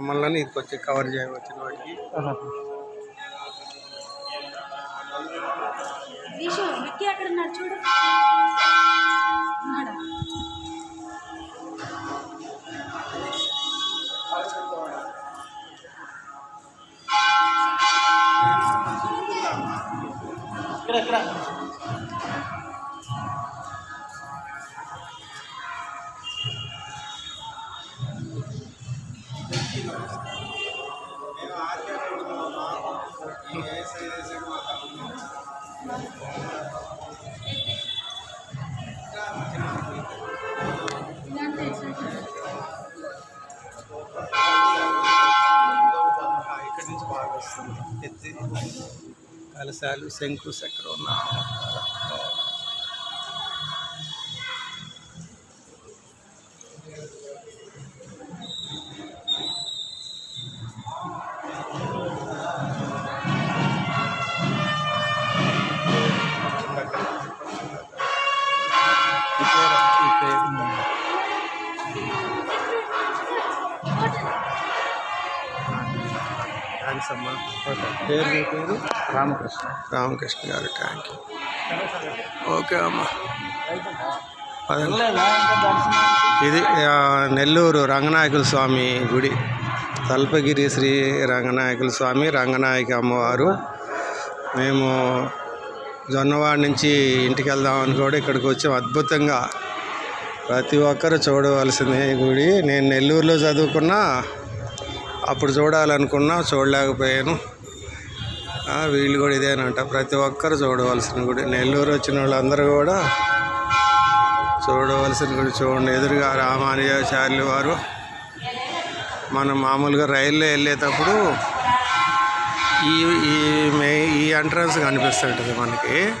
మమ్మల్ని ఇది కొంచెం కవర్ చేయవచ్చిన వాటికి? ఇక్కడ ఇక్కడ. కలశాలు శంకు చక్రం థ్యాంక్స్ అమ్మా పేరు మీ పేరు? రామకృష్ణ. రామకృష్ణ గారు థ్యాంక్ యూ ఓకే అమ్మా. ఇది నెల్లూరు రంగనాయకుల స్వామి గుడి. తల్పగిరి శ్రీ రంగనాయకుల స్వామి రంగనాయక అమ్మవారు. మేము జొన్నవాడ నుంచి ఇంటికి వెళ్దామని కూడా ఇక్కడికి వచ్చాం. అద్భుతంగా ప్రతి ఒక్కరు చూడవలసింది గుడి. నేను నెల్లూరులో చదువుకున్నా అప్పుడు చూడాలనుకున్నా చూడలేకపోయాను. వీళ్ళు కూడా ఇదేనంట ప్రతి ఒక్కరు చూడవలసిన గుడి. నెల్లూరు వచ్చిన వాళ్ళందరూ కూడా చూడవలసిన గుడి. చూడండి ఎదురుగా రామానుజాచార్యులు వారు. మనం మామూలుగా రైల్లో వెళ్ళేటప్పుడు ఈ ఈ మే ఈ ఎంట్రన్స్ కనిపిస్తుంటుంది మనకి.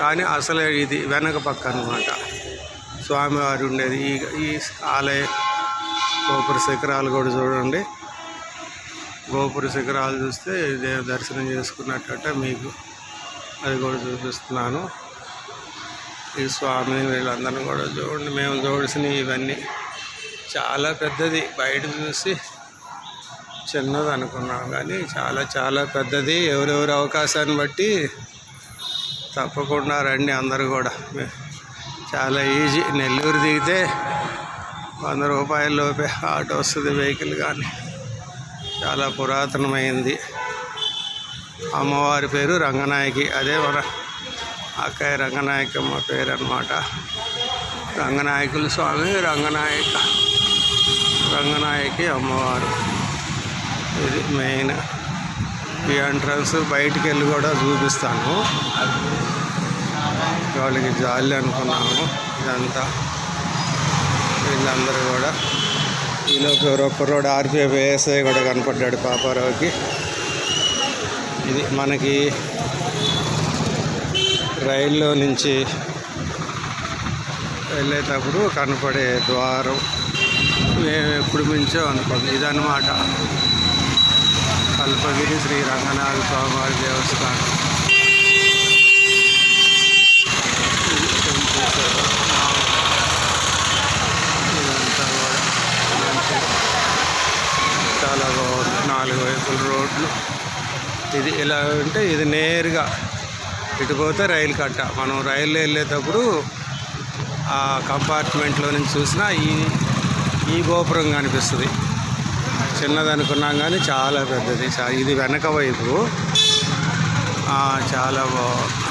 కానీ అసలు ఇది వెనక పక్క అనమాట స్వామివారు ఉండేది ఈ ఈ ఆలయ గోపుర శిఖరాలు కూడా చూడండి. గోపుర శిఖరాలు చూస్తే ఇదే దర్శనం చేసుకున్నట్ట మీకు అది కూడా చూపిస్తున్నాను. ఈ స్వామి వీళ్ళందరినీ కూడా చూడండి. మేము చూడాల్సిన ఇవన్నీ. చాలా పెద్దది. బయట చూసి చిన్నది అనుకున్నాం కానీ చాలా చాలా పెద్దది. ఎవరెవరి అవకాశాన్ని బట్టి తప్పకుండా రండి అందరూ కూడా. చాలా ఈజీ. నెల్లూరు దిగితే వంద రూపాయల లోపే ఆటో వస్తుంది వెహికల్ కానీ. చాలా పురాతనమైంది. అమ్మవారి పేరు రంగనాయకి. అదే మన అక్కయ్య రంగనాయకమ్మ పేరు అనమాట రంగనాయకుల స్వామి రంగనాయక రంగనాయకి అమ్మవారు. ఇది మెయిన్. ఈ ఎంట్రన్స్ బయటికి వెళ్ళి కూడా చూపిస్తాను. వాళ్ళకి జాలి అనుకున్నాము ఇదంతా. వీళ్ళందరూ కూడా ఈలోపు ఎవరో కుర్రోడు ఆర్పిఎఫ్ ఏఎస్ఐ కూడా కనపడ్డాడు పాపారావుకి. ఇది మనకి రైల్లో నుంచి వెళ్ళేటప్పుడు కనపడే ద్వారం. మేము ఎప్పుడు మించో అనుకోండి ఇదన్నమాట కల్పగిరి శ్రీ రంగనాథ స్వామివారి దేవస్థానం ఇది టెంపుల్ ఇదంతా కూడా మంచి చాలా బాగుంది నాలుగు వైపుల రోడ్లు. ఇది ఇలా ఉంటే ఇది నేరుగా ఇటు పోతే రైలు కట్ట. మనం రైల్లో వెళ్ళేటప్పుడు ఆ కంపార్ట్మెంట్లో నుంచి చూసినా ఈ ఈ గోపురం కనిపిస్తుంది. చిన్నది అనుకున్నాం కానీ చాలా పెద్దది. ఇది వెనక వైపు. చాలా బాగుంది